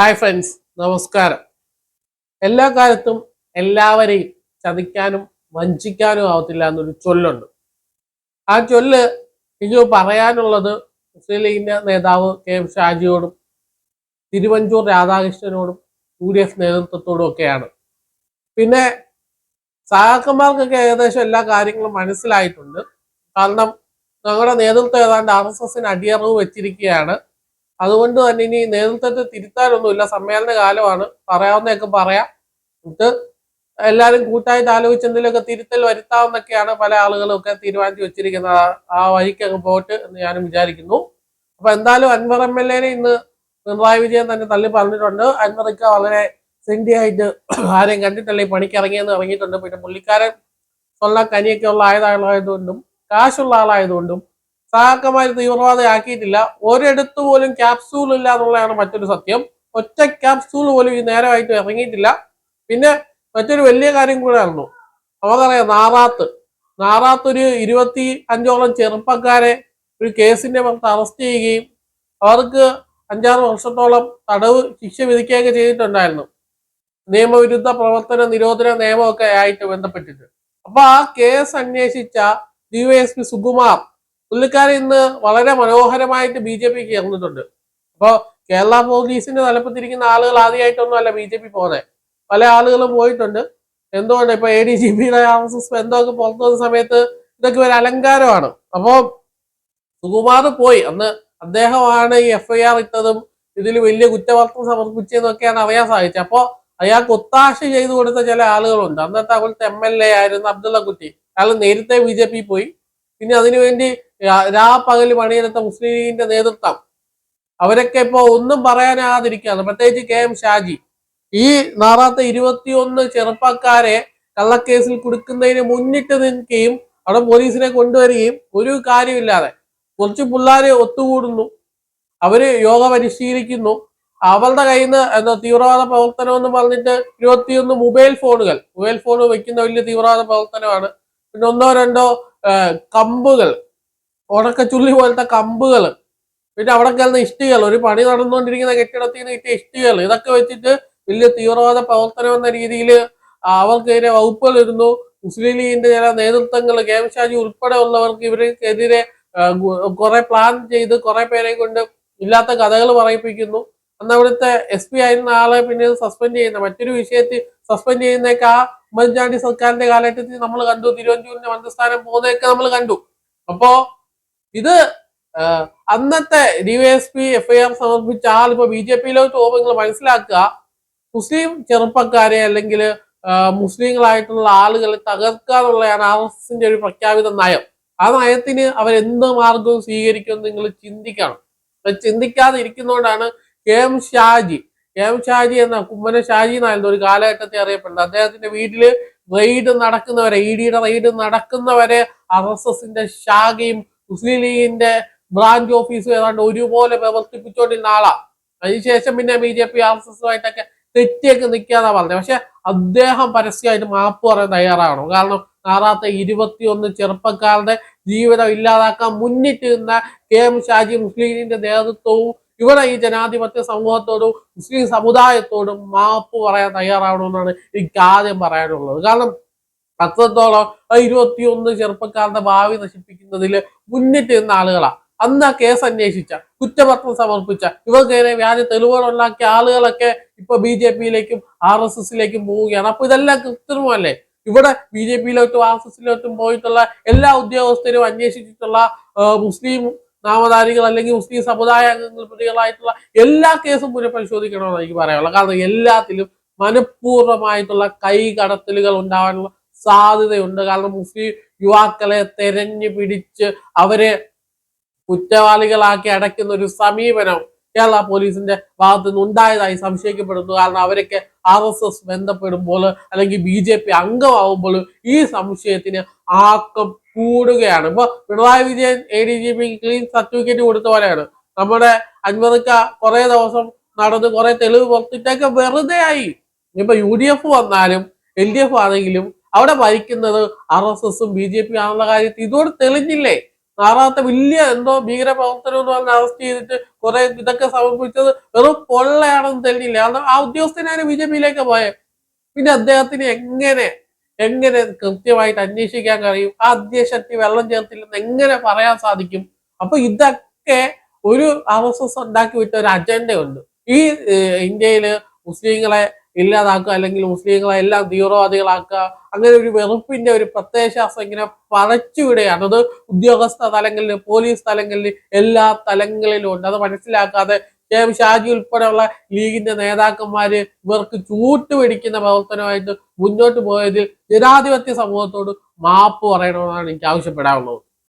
Hi friends നമസ്കാരം. എല്ലാ കാലത്തും എല്ലാവരെയും ചതിക്കാനും വഞ്ചിക്കാനും ആവത്തില്ല എന്നൊരു ചൊല്ലുണ്ട്. ആ ചൊല്ല് എനിക്ക് പറയാനുള്ളത് മുസ്ലിം ലീഗിന്റെ നേതാവ് കെ എം ഷാജിയോടും തിരുവഞ്ചൂർ രാധാകൃഷ്ണനോടും യു ഡി എഫ് നേതൃത്വത്തോടും ഒക്കെയാണ്. പിന്നെ സഹാക്കന്മാർക്കൊക്കെ ഏകദേശം എല്ലാ കാര്യങ്ങളും മനസ്സിലായിട്ടുണ്ട്. കാരണം ഞങ്ങളുടെ നേതൃത്വം ഏതാണ്ട് ആർ എസ് എസിന് അടിയറവ് വെച്ചിരിക്കുകയാണ്. അതുകൊണ്ട് തന്നെ ഇനി നേതൃത്വത്തെ തിരുത്താനൊന്നുമില്ല. സമ്മേളന കാലമാണ്. പറയാവുന്നതൊക്കെ പറയാം. എന്നിട്ട് എല്ലാവരും കൂട്ടായിട്ട് ആലോചിച്ച് എന്തെങ്കിലുമൊക്കെ തിരുത്തൽ വരുത്താവുന്നൊക്കെയാണ് പല ആളുകളും ഒക്കെ തീരുമാനിച്ചു വെച്ചിരിക്കുന്നത്. ആ- ആ വഴിക്ക് അങ്ങ് പോട്ട് എന്ന് ഞാനും വിചാരിക്കുന്നു. അപ്പൊ എന്തായാലും അൻവർ എം എൽ എനെ ഇന്ന് പിണറായി വിജയൻ തന്നെ തള്ളി പറഞ്ഞിട്ടുണ്ട്. അൻവറിക്ക വളരെ സെൻഡി ആയിട്ട് ആരെയും കണ്ടിട്ടല്ലേ. പണിക്ക് ഇറങ്ങിയെന്ന് ഇറങ്ങിയിട്ടുണ്ട്. പിന്നെ പുള്ളിക്കാരൻ സ്വന്തം കനിയൊക്കെ ഉള്ള ആയതായതുകൊണ്ടും കാശുള്ള ആളായതുകൊണ്ടും സഹാക്കന്മാർ തീവ്രവാദമാക്കിയിട്ടില്ല ഒരിടത്ത് പോലും ക്യാപ്സൂൾ ഇല്ല എന്നുള്ളതാണ് മറ്റൊരു സത്യം. ഒറ്റ ക്യാപ്സൂൾ പോലും ഈ നേരമായിട്ട് ഇറങ്ങിയിട്ടില്ല. പിന്നെ മറ്റൊരു വലിയ കാര്യം കൂടെ ആയിരുന്നു. നമുക്കറിയാം നാറാത്ത്. നാറാത്ത് ഒരു ഇരുപത്തി അഞ്ചോളം ചെറുപ്പക്കാരെ ഒരു കേസിന്റെ പുറത്ത് അറസ്റ്റ് ചെയ്യുകയും അവർക്ക് അഞ്ചാറ് വർഷത്തോളം തടവ് ശിക്ഷ വിധിക്കുകയൊക്കെ ചെയ്തിട്ടുണ്ടായിരുന്നു. നിയമവിരുദ്ധ പ്രവർത്തന നിരോധന നിയമമൊക്കെ ആയിട്ട് ബന്ധപ്പെട്ടിട്ട്. അപ്പൊ ആ കേസ് അന്വേഷിച്ച ഡിവൈഎസ്പി സുകുമാർ പുള്ളിക്കാരൻ ഇന്ന് വളരെ മനോഹരമായിട്ട് ബി ജെ പിക്ക് ചേർന്നിട്ടുണ്ട്. അപ്പോൾ കേരള പോലീസിന്റെ തലപ്പത്തിരിക്കുന്ന ആളുകൾ ആദ്യമായിട്ടൊന്നും അല്ല ബി ജെ പി പോകുന്നത് പല ആളുകളും പോയിട്ടുണ്ട്. എന്തുകൊണ്ട്? ഇപ്പൊ എ ഡി ജി പിയുടെ ബന്ധമൊക്കെ പുറത്തു വന്ന സമയത്ത് ഇതൊക്കെ ഒരു അലങ്കാരമാണ്. അപ്പോ സുകുമാർ പോയി. അന്ന് അദ്ദേഹമാണ് ഈ എഫ് ഐ ആർ ഇട്ടതും ഇതിൽ വലിയ കുറ്റപത്രം സമർപ്പിച്ചതെന്നൊക്കെയാണ് അറിയാൻ സാധിച്ചത്. അപ്പോ അയാൾക്ക് ഒത്താശ ചെയ്തു കൊടുത്ത ചില ആളുകളുണ്ട്. അന്നത്തെ അവിടുത്തെ എം എൽ എ ആയിരുന്ന അബ്ദുള്ള കുട്ടി അയാൾ നേരത്തെ ബി ജെ പി പോയി. പിന്നെ അതിനുവേണ്ടി രാ- പകൽ പണിയെടുത്ത മുസ്ലിം ലീഗിന്റെ നേതൃത്വം. അവരൊക്കെ ഇപ്പോ ഒന്നും പറയാനാതിരിക്കുകയാണ് പ്രത്യേകിച്ച് കെ എം ഷാജി. ഈ നാറാത്ത ഇരുപത്തിയൊന്ന് ചെറുപ്പക്കാരെ കള്ളക്കേസിൽ കൊടുക്കുന്നതിന് മുന്നിട്ട് നിൽക്കുകയും അവിടെ പോലീസിനെ കൊണ്ടുവരികയും ഒരു കാര്യമില്ലാതെ കുറച്ച് പിള്ളേര് ഒത്തുകൂടുന്നു. അവർ യോഗ പരിശീലിക്കുന്നു. അവളുടെ കയ്യിൽ നിന്ന് എന്താ തീവ്രവാദ പ്രവർത്തനം എന്ന് പറഞ്ഞിട്ട് ഇരുപത്തിയൊന്ന് മൊബൈൽ ഫോണുകൾ. മൊബൈൽ ഫോൺ വെക്കുന്ന വലിയ തീവ്രവാദ പ്രവർത്തനമാണ്. പിന്നെ ഒന്നോ രണ്ടോ കമ്പുകൾ. ഉണക്കച്ചുള്ളി പോലത്തെ കമ്പുകൾ പിന്നെ അവിടെ കിടന്ന ഇഷ്ടികൾ ഒരു പണി നടന്നുകൊണ്ടിരിക്കുന്ന കെട്ടിടത്തിൽ നിന്ന് കിട്ടിയ ഇഷ്ടികൾ ഇതൊക്കെ വെച്ചിട്ട് വലിയ തീവ്രവാദ പ്രവർത്തനം എന്ന രീതിയിൽ അവർക്കെതിരെ വകുപ്പുകൾ ഇരുന്നു മുസ്ലിം ലീഗിന്റെ ചില നേതൃത്വങ്ങൾ കെ ഷാജി ഉൾപ്പെടെ ഉള്ളവർക്ക് ഇവർക്കെതിരെ കുറെ പ്ലാൻ ചെയ്ത് കുറെ പേരെ കൊണ്ട് ഇല്ലാത്ത കഥകൾ പറയിപ്പിക്കുന്നു. അന്ന് അവിടുത്തെ എസ് പി ആയിരുന്ന ആളെ പിന്നെ സസ്പെൻഡ് ചെയ്യുന്ന മറ്റൊരു വിഷയത്തിൽ സസ്പെൻഡ് ചെയ്യുന്നേക്ക് ആ ഉമ്മൻചാണ്ടി സർക്കാരിന്റെ കാലഘട്ടത്തിൽ നമ്മൾ കണ്ടു. തിരുവഞ്ചൂരിന്റെ മന്ത്രിസ്ഥാനം പോകുന്നതൊക്കെ നമ്മൾ കണ്ടു. അപ്പോ ഇത് അന്നത്തെ ഡിവൈഎസ്പി എഫ്ഐആർ സമർപ്പിച്ച ആൾ ഇപ്പൊ ബി ജെ പിയിലോട്ട് പോകുമ്പോൾ നിങ്ങൾ മനസ്സിലാക്കുക. മുസ്ലിം ചെറുപ്പക്കാരെ അല്ലെങ്കിൽ മുസ്ലിങ്ങളായിട്ടുള്ള ആളുകളെ തകർക്കുക എന്നുള്ളതാണ് ആർ എസ് എസിന്റെ ഒരു പ്രഖ്യാപിത നയം. ആ നയത്തിന് അവരെന്ത് മാർഗവും സ്വീകരിക്കുമെന്ന് നിങ്ങൾ ചിന്തിക്കണം. ചിന്തിക്കാതെ ഇരിക്കുന്നതുകൊണ്ടാണ് K M Shaji K M Shaji എന്ന കുമ്മന ഷാജി എന്നായിരുന്നു ഒരു കാലഘട്ടത്തെ അറിയപ്പെടുന്നത്. അദ്ദേഹത്തിന്റെ വീട്ടിൽ റെയ്ഡ് നടക്കുന്നവരെ ഇ ഡിയുടെ റെയ്ഡ് നടക്കുന്നവരെ ആർ എസ് എസിന്റെ ശാഖയും മുസ്ലിം ലീഗിന്റെ ബ്രാഞ്ച് ഓഫീസ് ഏതാണ്ട് ഒരുപോലെ പ്രവർത്തിപ്പിച്ചുകൊണ്ടിരുന്ന ആളാ. അതിനുശേഷം പിന്നെ B J P R S എസുമായിട്ടൊക്കെ തെറ്റിയൊക്കെ നിൽക്കാന്നാ പറഞ്ഞത്. പക്ഷെ അദ്ദേഹം പരസ്യമായിട്ട് മാപ്പ് പറയാൻ തയ്യാറാവണം. കാരണം നാറാത്ത ഇരുപത്തിയൊന്ന് ചെറുപ്പക്കാരുടെ ജീവിതം ഇല്ലാതാക്കാൻ മുന്നിട്ട് നിന്ന കെ എം ഷാജി മുസ്ലിം ലീഗിന്റെ നേതൃത്വവും ഇവിടെ ഈ ജനാധിപത്യ സമൂഹത്തോടും മുസ്ലിം സമുദായത്തോടും മാപ്പ് പറയാൻ തയ്യാറാവണമെന്നാണ് എനിക്ക് ആദ്യം പറയാനുള്ളത്. കാരണം അത്രത്തോളം ഇരുപത്തി ഇരുപത്തിയൊന്ന് ചെറുപ്പക്കാരുടെ ഭാവി നശിപ്പിക്കുന്നതിൽ മുന്നിട്ട് നിന്ന ആളുകളാ. അന്ന് ആ കേസ് അന്വേഷിച്ച കുറ്റപത്രം സമർപ്പിച്ച ഇവർക്കെതിരെ വ്യാജ തെളിവുകൾ ഉണ്ടാക്കിയ ആളുകളൊക്കെ ഇപ്പൊ ബി ജെ പിയിലേക്കും ആർ എസ് എസിലേക്കും പോവുകയാണ്. അപ്പൊ ഇതെല്ലാം കൃത്രിമല്ലേ ഇവിടെ ബി ജെ പിയിലോട്ടും ആർ എസ് എസിലോട്ടും പോയിട്ടുള്ള എല്ലാ ഉദ്യോഗസ്ഥരും അന്വേഷിച്ചിട്ടുള്ള മുസ്ലിം നാമധാരികൾ അല്ലെങ്കിൽ മുസ്ലിം സമുദായ അംഗങ്ങൾ പ്രതികളായിട്ടുള്ള എല്ലാ കേസും പുനഃപരിശോധിക്കണമെന്ന് എനിക്ക് പറയാനുള്ളത്. കാരണം എല്ലാത്തിലും മനഃപൂർവമായിട്ടുള്ള കൈകടത്തലുകൾ ഉണ്ടാവാനുള്ള സാധ്യതയുണ്ട്. കാരണം മുസ്ലിം യുവാക്കളെ തെരഞ്ഞു പിടിച്ച് അവരെ കുറ്റവാളികളാക്കി അടയ്ക്കുന്ന ഒരു സമീപനം കേരള പോലീസിന്റെ ഭാഗത്ത് നിന്ന് ഉണ്ടായതായി സംശയിക്കപ്പെടുന്നു. കാരണം അവരൊക്കെ ആർ എസ് എസ് ബന്ധപ്പെടുമ്പോൾ അല്ലെങ്കിൽ ബി ജെ പി അംഗമാവുമ്പോൾ ഈ സംശയത്തിന് ആക്കം കൂടുകയാണ്. ഇപ്പൊ Pinarayi Vijayan A D G P clean certificate കൊടുത്ത പോലെയാണ്. നമ്മുടെ അൻവറിക്ക കുറെ ദിവസം നടന്ന് കുറെ തെളിവ് പുറത്തിട്ടൊക്കെ വെറുതെ ആയി ഇപ്പൊ യു ഡി എഫ് വന്നാലും എൽ ഡി എഫ് ആണെങ്കിലും അവിടെ ഭരിക്കുന്നത് ആർ എസ് എസും ബി ജെ പി ആണെന്ന കാര്യത്തിൽ ഇതോട് തെളിഞ്ഞില്ലേ? നാറാത്ത വലിയ എന്തോ ഭീകരപ്രവർത്തനം എന്ന് പറഞ്ഞ് അറസ്റ്റ് ചെയ്തിട്ട് കുറെ ഇതൊക്കെ സമർപ്പിച്ചത് വെറും പൊള്ളയാണെന്ന് തെളിഞ്ഞില്ല? ആ ഉദ്യോഗസ്ഥനാണ് ബി ജെ പിയിലേക്ക് പോയത് പിന്നെ അദ്ദേഹത്തിന് എങ്ങനെ എങ്ങനെ കൃത്യമായിട്ട് അന്വേഷിക്കാൻ കഴിയും? ആ അധ്യക്ഷത്തിൽ വെള്ളം ചേർത്തില്ലെന്ന് എങ്ങനെ പറയാൻ സാധിക്കും? അപ്പൊ ഇതൊക്കെ ഒരു ആർ എസ് എസ് ഉണ്ടാക്കി വിട്ട ഒരു അജണ്ടയുണ്ട് ഈ ഇന്ത്യയിൽ മുസ്ലിങ്ങളെ ഇല്ലാതാക്കുക അല്ലെങ്കിൽ മുസ്ലിങ്ങളെ എല്ലാം തീവ്രവാദികളാക്കുക അങ്ങനെ ഒരു വെറുപ്പിന്റെ ഒരു പ്രത്യയശാസ്ത്രം ഇങ്ങനെ പഴച്ചുവിടുകയാണ് അത് ഉദ്യോഗസ്ഥ തലങ്ങളിൽ പോലീസ് തലങ്ങളിൽ എല്ലാ തലങ്ങളിലും ഉണ്ട്. അത് മനസ്സിലാക്കാതെ കെ എം ഷാജി ഉൾപ്പെടെയുള്ള ലീഗിന്റെ നേതാക്കന്മാര് ഇവർക്ക് ചൂട്ടുപിടിക്കുന്ന പ്രവർത്തനമായിട്ട് മുന്നോട്ട് പോയതിൽ ജനാധിപത്യ സമൂഹത്തോട് മാപ്പ് പറയണമെന്നാണ് എനിക്ക് ആവശ്യപ്പെടാനുള്ളത്.